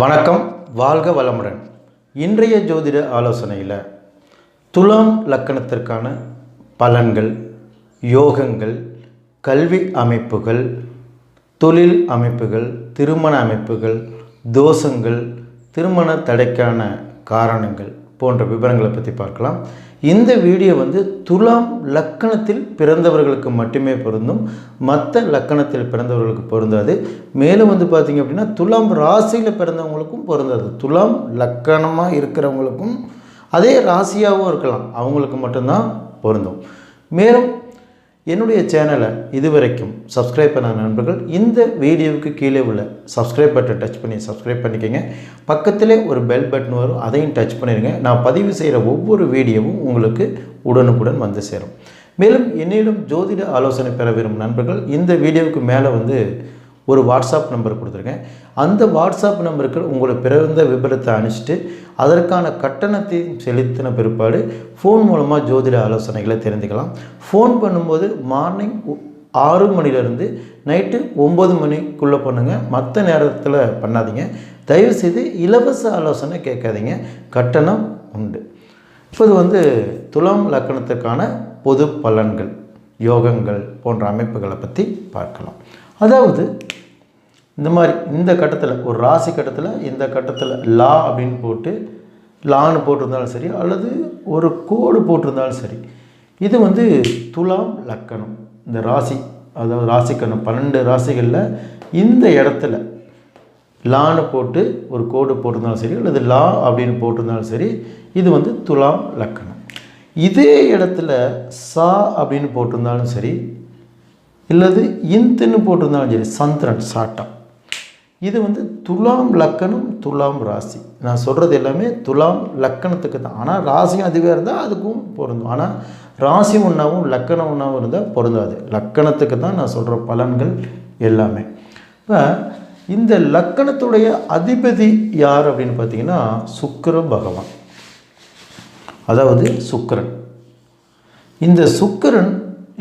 வணக்கம் வாழ்க வளமுடன். இன்றைய ஜோதிட ஆலோசனையில் துலாம் லக்கணத்திற்கான பலன்கள் யோகங்கள் கல்வி அமைப்புகள் தொழில் அமைப்புகள் திருமண அமைப்புகள் தோஷங்கள் திருமண தடைக்கான காரணங்கள். போன்ற விவரங்களை பற்றி பார்க்கலாம். இந்த வீடியோ வந்து துலாம் லக்கணத்தில் பிறந்தவர்களுக்கு மட்டுமே பொருந்தும் மற்ற லக்கணத்தில் பிறந்தவர்களுக்கு பொருந்தாது. மேலும் வந்து பார்த்திங்க அப்படின்னா துலாம் ராசியில் பிறந்தவங்களுக்கும் பொருந்தாது. துலாம் லக்கணமாக இருக்கிறவங்களுக்கும் அதே ராசியாகவும் இருக்கலாம். அவங்களுக்கு மட்டும்தான் பொருந்தும். மேலும் என்னுடைய சேனலை இதுவரைக்கும் சப்ஸ்கிரைப் பண்ண நண்பர்கள் இந்த வீடியோவுக்கு கீழே உள்ள சப்ஸ்கிரைப் பட்டன் டச் பண்ணி சப்ஸ்கிரைப் பண்ணிக்கோங்க. பக்கத்திலே ஒரு பெல் பட்டன் வரும் அதையும் டச் பண்ணிடுங்க. நான் பதிவு செய்கிற ஒவ்வொரு வீடியோவும் உங்களுக்கு உடனுக்குடன் வந்து சேரும். மேலும் என்னிடம் ஜோதிட ஆலோசனை பெற விரும்பும் நண்பர்கள் இந்த வீடியோவுக்கு மேலே வந்து ஒரு வாட்ஸ்அப் நம்பர் கொடுத்துருக்கேன். அந்த வாட்ஸ்அப் நம்பருக்கு உங்களோட பிறந்த விபரத்தை அனுப்பிச்சிட்டு அதற்கான கட்டணத்தை செலுத்தின பிற்பாடு ஃபோன் மூலமாக ஜோதிட ஆலோசனைகளை தெரிஞ்சுக்கலாம். ஃபோன் பண்ணும்போது மார்னிங் ஆறு மணிலேருந்து நைட்டு ஒம்பது மணிக்குள்ளே பண்ணுங்கள் மற்ற நேரத்தில் பண்ணாதீங்க. தயவுசெய்து இலவச ஆலோசனை கேட்காதீங்க. கட்டணம் உண்டு. இப்போது வந்து துலாம் லக்கணத்துக்கான பொது பலன்கள் யோகங்கள் போன்ற அமைப்புகளை பற்றி பார்க்கலாம். அதாவது இந்த மாதிரி இந்த கட்டத்தில் ஒரு ராசி கட்டத்தில் இந்த கட்டத்தில் லா அப்படின்னு போட்டு லான்னு போட்டிருந்தாலும் சரி அல்லது ஒரு கோடு போட்டிருந்தாலும் சரி இது வந்து துலாம் லக்கணம். இந்த ராசி அதாவது ராசிக்கணம் பன்னெண்டு ராசிகளில் இந்த இடத்துல லான்னு போட்டு ஒரு கோடு போட்டிருந்தாலும் சரி அல்லது லா அப்படின்னு போட்டிருந்தாலும் சரி இது வந்து துலாம் லக்கணம். இதே இடத்துல சா அப்படின்னு போட்டிருந்தாலும் சரி இல்லது இந்துன்னு போட்டிருந்தாலும் சரி சந்திரன் சாட்டம். இது வந்து துலாம் லக்கணம் துலாம் ராசி. நான் சொல்கிறது எல்லாமே துலாம் லக்கணத்துக்கு தான். ஆனால் ராசியும் அதுவே இருந்தால் அதுக்கும் பொருந்தும். ஆனால் ராசி ஒன்றாவும் லக்கணம் ஒன்றாவும் இருந்தால் பொருந்தாது. லக்கணத்துக்கு தான் நான் சொல்கிற பலன்கள் எல்லாமே. இப்போ இந்த லக்கணத்துடைய அதிபதி யார் அப்படின்னு பார்த்தீங்கன்னா சுக்கர பகவான். அதாவது சுக்கிரன். இந்த சுக்கிரன்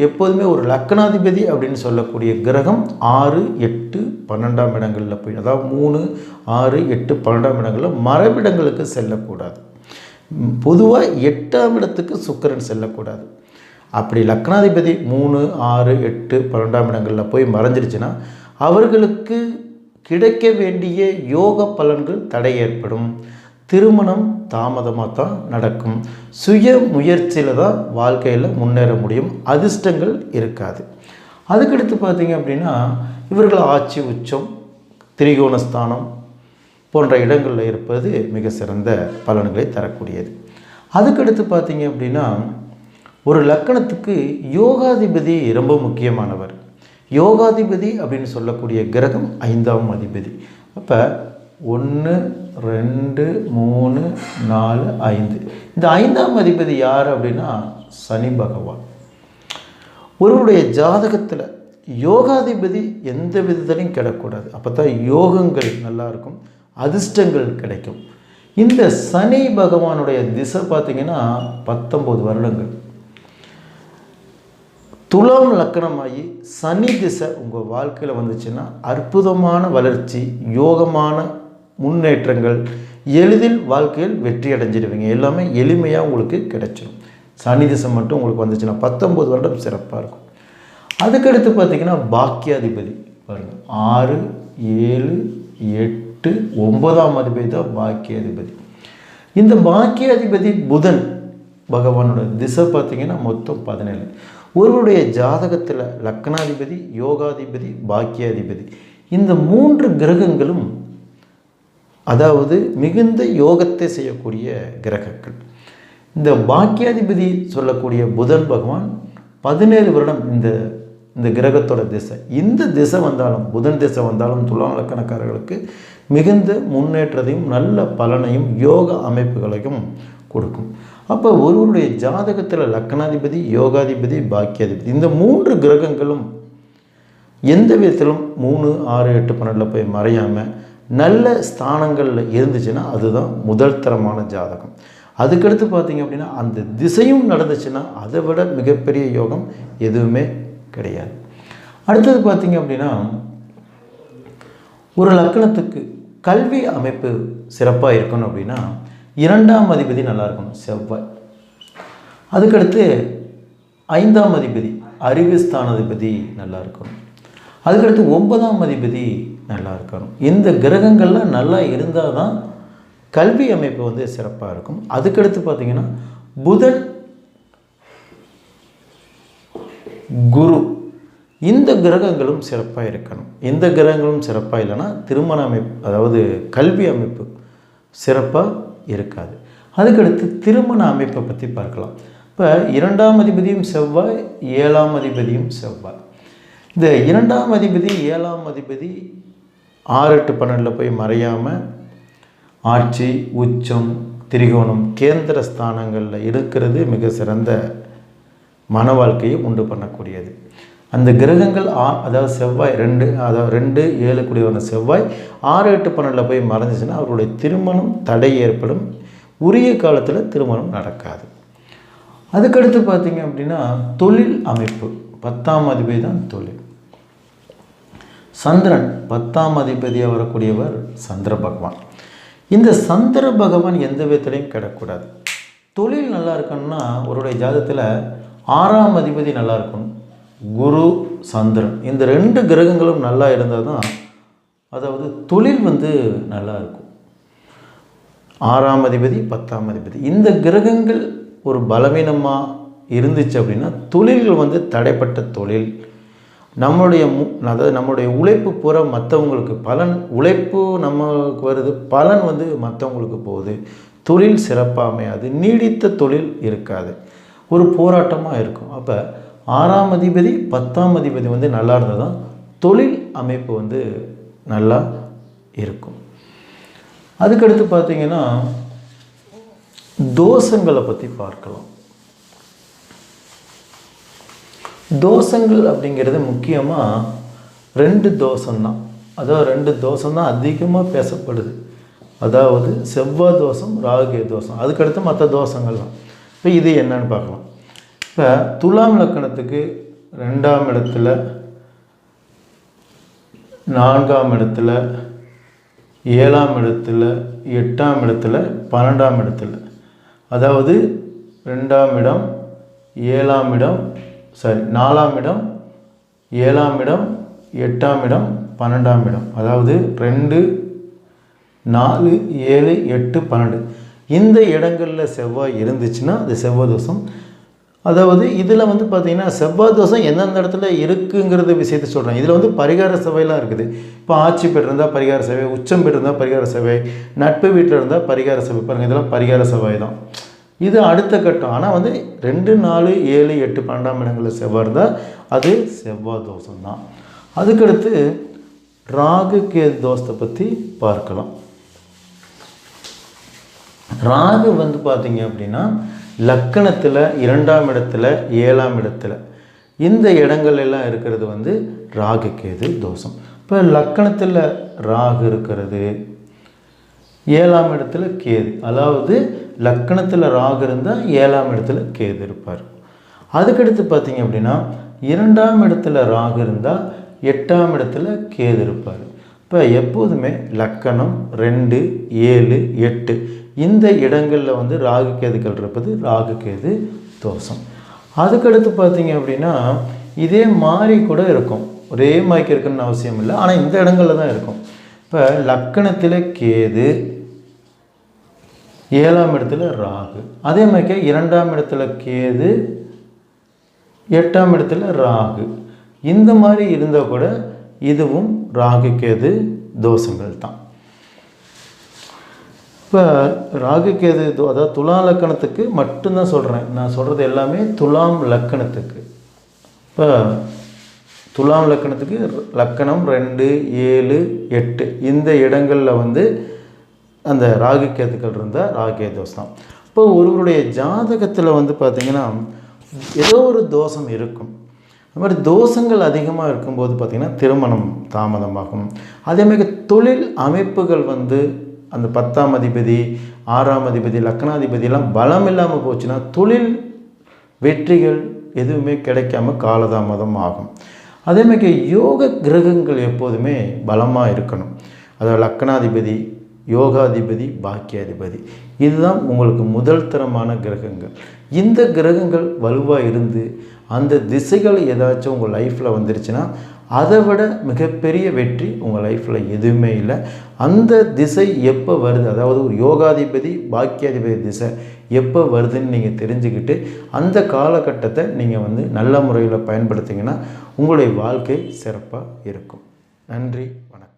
எப்போதுமே ஒரு லக்னாதிபதி அப்படின்னு சொல்லக்கூடிய கிரகம் ஆறு எட்டு பன்னெண்டாம் இடங்களில் போய் அதாவது மூணு ஆறு எட்டு பன்னெண்டாம் இடங்களில் மரபிடங்களுக்கு செல்லக்கூடாது. பொதுவாக எட்டாம் இடத்துக்கு சுக்கரன் செல்லக்கூடாது. அப்படி லக்னாதிபதி மூணு ஆறு எட்டு பன்னெண்டாம் இடங்களில் போய் மறைஞ்சிருச்சுன்னா அவர்களுக்கு கிடைக்க வேண்டிய யோக பலன்கள் தடை ஏற்படும். திருமணம் தாமதமாக தான் நடக்கும். சுய முயற்சியில் தான் வாழ்க்கையில் முன்னேற முடியும். அதிர்ஷ்டங்கள் இருக்காது. அதுக்கடுத்து பார்த்தீங்க அப்படின்னா இவர்கள் ஆட்சி உச்சம் திரிகோணஸ்தானம் போன்ற இடங்களில் இருப்பது மிக சிறந்த பலன்களை தரக்கூடியது. அதுக்கடுத்து பார்த்தீங்க அப்படின்னா ஒரு லக்கணத்துக்கு யோகாதிபதி ரொம்ப முக்கியமானவர். யோகாதிபதி அப்படின்னு சொல்லக்கூடிய கிரகம் ஐந்தாம் அதிபதி. அப்போ ஒன்று ரெண்டு மூணு நாலு ஐந்து. இந்த ஐந்தாம் அதிபதி யார் அப்படின்னா சனி பகவான். ஒருவருடைய ஜாதகத்தில் யோகாதிபதி எந்த விதத்திலையும் கிடக்கூடாது அப்போ தான் யோகங்கள் நல்லா இருக்கும் அதிர்ஷ்டங்கள் கிடைக்கும். இந்த சனி பகவானுடைய திசை பார்த்திங்கன்னா பத்தொம்போது வருடங்கள். துலாம் லக்கணமாகி சனி திசை உங்கள் வாழ்க்கையில் வந்துச்சுன்னா அற்புதமான வளர்ச்சி யோகமான முன்னேற்றங்கள் எளிதில் வாழ்க்கையில் வெற்றி அடைஞ்சிடுவீங்க. எல்லாமே எளிமையாக உங்களுக்கு கிடைச்சிடும் சனி திசை மட்டும் உங்களுக்கு வந்துச்சுன்னா பத்தொம்பது வருடம் சிறப்பாக இருக்கும். அதுக்கடுத்து பார்த்திங்கன்னா பாக்கியாதிபதி பாருங்கள் ஆறு ஏழு எட்டு ஒன்பதாம் அதிபதி தான் பாக்கியாதிபதி. இந்த பாக்கியாதிபதி புதன் பகவானோட திசை பார்த்திங்கன்னா மொத்தம் பதினேழு. ஒருவருடைய ஜாதகத்தில் லக்னாதிபதி யோகாதிபதி பாக்கியாதிபதி. இந்த மூன்று கிரகங்களும் அதாவது மிகுந்த யோகத்தை செய்யக்கூடிய கிரகங்கள். இந்த பாக்கியாதிபதி சொல்லக்கூடிய புதன் பகவான் பதினேழு வருடம் இந்த இந்த கிரகத்தோட திசை. இந்த திசை வந்தாலும் புதன் திசை வந்தாலும் துலாம் லக்கணக்காரர்களுக்கு மிகுந்த முன்னேற்றத்தையும் நல்ல பலனையும் யோக அமைப்புகளையும் கொடுக்கும். அப்போ ஒருவருடைய ஜாதகத்தில் லக்கணாதிபதி யோகாதிபதி பாக்கியாதிபதி இந்த மூன்று கிரகங்களும் எந்த விதத்திலும் மூணு ஆறு எட்டு பன்னெண்டில் போய் மறையாமல் நல்ல ஸ்தானங்களில் இருந்துச்சுன்னா அதுதான் முதல் தரமான ஜாதகம். அதுக்கடுத்து பார்த்தீங்க அப்படின்னா அந்த திசையும் நடந்துச்சுன்னா அதை விட மிகப்பெரிய யோகம் எதுவுமே கிடையாது. அடுத்தது பார்த்தீங்க அப்படின்னா ஒரு லக்கணத்துக்கு கல்வி அமைப்பு சிறப்பாக இருக்கணும் அப்படின்னா இரண்டாம் அதிபதி நல்லா இருக்கணும் செவ்வாய். அதுக்கடுத்து ஐந்தாம் அதிபதி அறிவு ஸ்தானாதிபதி நல்லா இருக்கணும். அதுக்கடுத்து ஒன்பதாம் அதிபதி நல்லா இருக்கணும் இந்த கிரகங்கள்லாம் நல்லா இருந்தால் தான் கல்வி அமைப்பு வந்து சிறப்பாக இருக்கும். அதுக்கடுத்து பார்த்தீங்கன்னா புதன் குரு. இந்த கிரகங்களும் சிறப்பாக இருக்கணும். இந்த கிரகங்களும் சிறப்பாக இல்லைன்னா திருமண அமைப்பு அதாவது கல்வி அமைப்பு சிறப்பாக இருக்காது. அதுக்கடுத்து திருமண அமைப்பை பற்றி பார்க்கலாம். இப்போ இரண்டாம் அதிபதியும் செவ்வாய் ஏழாம் அதிபதியும் செவ்வாய். இந்த இரண்டாம் அதிபதி ஏழாம் அதிபதி ஆறு எட்டு பன்னெண்டில் போய் மறையாமல் ஆட்சி உச்சம் திரிகோணம் கேந்திர ஸ்தானங்களில் இருக்கிறது மிக சிறந்த மன வாழ்க்கையை உண்டு பண்ணக்கூடியது. அந்த கிரகங்கள் ஆ அதாவது செவ்வாய் ரெண்டு அதாவது ரெண்டு ஏழு கூடியவன செவ்வாய் ஆறு எட்டு பன்னெண்டில் போய் மறைஞ்சிச்சுன்னா அவருடைய திருமணம் தடை ஏற்படும். உரிய காலத்தில் திருமணம் நடக்காது. அதுக்கடுத்து பார்த்தீங்க அப்படின்னா தொழில் அமைப்பு. பத்தாம் அதிபதி தான் தொழில். சந்திரன் பத்தாம் அதிபதியாக வரக்கூடியவர் சந்திர பகவான். இந்த சந்திர பகவான் எந்த விதத்துலையும் கிடக்கூடாது. தொழில் நல்லா இருக்கணும்னா அவருடைய ஜாதத்தில் ஆறாம் அதிபதி நல்லா இருக்கணும் குரு சந்திரன். இந்த ரெண்டு கிரகங்களும் நல்லா இருந்தால் தான் அதாவது தொழில் வந்து நல்லா இருக்கும். ஆறாம் அதிபதி பத்தாம் அதிபதி. இந்த கிரகங்கள் ஒரு பலவீனமாக இருந்துச்சு அப்படின்னா தொழில்கள் வந்து தடைப்பட்ட தொழில் நம்மளுடைய மு அதாவது நம்மளுடைய உழைப்பு பூரா மற்றவங்களுக்கு பலன் உழைப்பு நமக்கு வருது பலன் வந்து மற்றவங்களுக்கு போகுது. தொழில் சிறப்பாக அமையாது நீடித்த தொழில் இருக்காது. ஒரு போராட்டமாக இருக்கும். அப்போ ஆறாம் அதிபதி பத்தாம் அதிபதி வந்து நல்லா இருந்தால் தான் தொழில் அமைப்பு வந்து நல்லா இருக்கும். அதுக்கடுத்து பார்த்தீங்கன்னா தோஷங்களை பற்றி பார்க்கலாம். தோஷங்கள் அப்படிங்கிறது முக்கியமாக ரெண்டு தோஷம்தான். அதாவது ரெண்டு தோஷம் தான் அதிகமாக பேசப்படுது. அதாவது செவ்வாய் தோஷம் ராகு தோஷம். அதுக்கடுத்து மற்ற தோஷங்கள்லாம் இப்போ இது என்னன்னு பார்க்கலாம். இப்போ துலாம் லக்கணத்துக்கு ரெண்டாம் இடத்துல நான்காம் இடத்துல ஏழாம் இடத்துல எட்டாம் இடத்துல பன்னெண்டாம் இடத்துல. அதாவது ரெண்டாம் இடம் ஏழாம் இடம் சாரி நாலாம் இடம் ஏழாம் இடம் எட்டாம் இடம் பன்னெண்டாம் இடம். அதாவது ரெண்டு நாலு ஏழு எட்டு பன்னெண்டு. இந்த இடங்களில் செவ்வாய் இருந்துச்சுன்னா அது செவ்வாய் தோஷம். அதாவது இதில் வந்து பார்த்திங்கன்னா செவ்வாய் தோஷம் எந்தெந்த இடத்துல இருக்குங்கிறத விஷயத்தை சொல்கிறேன் இதில் வந்து பரிகார சபையெல்லாம் இருக்குது. இப்போ ஆட்சி பெற்றிருந்தால் பரிகார சபை உச்சம் பெற்றிருந்தால் பரிகார சபை நட்பு வீட்டில் இருந்தால் பரிகார சபை. பாருங்கள் இதெல்லாம் பரிகார சபை தான் இது அடுத்த கட்டம். ஆனால் வந்து ரெண்டு நாலு ஏழு எட்டு பன்னெண்டாம் இடங்களில் செவ்வாய் இருந்தால் அது செவ்வாய் தோஷம் தான். அதுக்கடுத்து ராகு கேது தோஷத்தை பற்றி பார்க்கலாம். ராகு வந்து பார்த்தீங்க அப்படின்னா லக்கணத்தில் இரண்டாம் இடத்துல ஏழாம் இடத்துல. இந்த இடங்கள் எல்லாம் இருக்கிறது வந்து ராகு கேது தோஷம். இப்போ லக்கணத்தில் ராகு இருக்கிறது ஏழாம் இடத்துல கேது. அதாவது லக்கணத்தில் ராகு இருந்தால் ஏழாம் இடத்துல கேது இருப்பார். அதுக்கடுத்து பார்த்தீங்க அப்படின்னா இரண்டாம் இடத்துல ராகு இருந்தால் எட்டாம் இடத்துல கேது இருப்பார். இப்போ எப்போதுமே லக்கணம் ரெண்டு ஏழு எட்டு இந்த இடங்களில் வந்து ராகு கேதுக்கள் இருப்பது ராகு கேது தோஷம். அதுக்கடுத்து பார்த்தீங்க அப்படின்னா இதே மாதிரி கூட இருக்கும். ஒரே மாதிரி இருக்குன்னு அவசியம் இல்லை ஆனால் இந்த இடங்களில் தான் இருக்கும். இப்போ லக்கணத்தில் கேது ஏழாம் இடத்துல ராகு. அதே மாதிரிக்கா இரண்டாம் இடத்துல கேது எட்டாம் இடத்துல ராகு. இந்த மாதிரி இருந்தால் கூட இதுவும் ராகு கேது தோஷங்கள் தான். இப்போ ராகு கேது தோ- அதாவது துலாம் லக்கணத்துக்கு மட்டும்தான் சொல்கிறேன் நான் சொல்கிறது எல்லாமே துலாம் லக்கணத்துக்கு. இப்போ துலாம் லக்கணத்துக்கு லக்கணம் ரெண்டு ஏழு எட்டு. இந்த இடங்களில் வந்து அந்த ராகு கேதுக்கள் இருந்தால் ராகு தோஷம். தான் இப்போ ஒருவருடைய ஜாதகத்தில் வந்து பார்த்திங்கன்னா ஏதோ ஒரு தோஷம் இருக்கும். அது மாதிரி தோஷங்கள் அதிகமாக இருக்கும்போது பார்த்திங்கன்னா திருமணம் தாமதமாகும். அதேமாதிரி தொழில் அமைப்புகள் வந்து அந்த பத்தாம் அதிபதி ஆறாம் அதிபதி லக்னாதிபதியெல்லாம் பலம் இல்லாமல் போச்சுன்னா தொழில் வெற்றிகள் எதுவுமே கிடைக்காம காலதாமதம் ஆகும். அதேமாதிரி யோக கிரகங்கள் எப்போதுமே பலமாக இருக்கணும். அதாவது லக்னாதிபதி யோகாதிபதி பாக்கியாதிபதி. இதுதான் உங்களுக்கு முதல் தரமான கிரகங்கள். இந்த கிரகங்கள் வலுவாக இருந்து அந்த திசைகள் ஏதாச்சும் உங்கள் லைஃப்பில் வந்துருச்சுன்னா அதை விட மிகப்பெரிய வெற்றி உங்கள் லைஃப்பில் எதுவுமே இல்லை. அந்த திசை எப்போ வருது? அதாவது ஒரு யோகாதிபதி பாக்கியாதிபதி திசை எப்போ வருதுன்னு நீங்கள் தெரிஞ்சுக்கிட்டு அந்த காலகட்டத்தை நீங்கள் வந்து நல்ல முறையில் பயன்படுத்திங்கன்னா உங்களுடைய வாழ்க்கை சிறப்பாக இருக்கும். நன்றி வணக்கம்.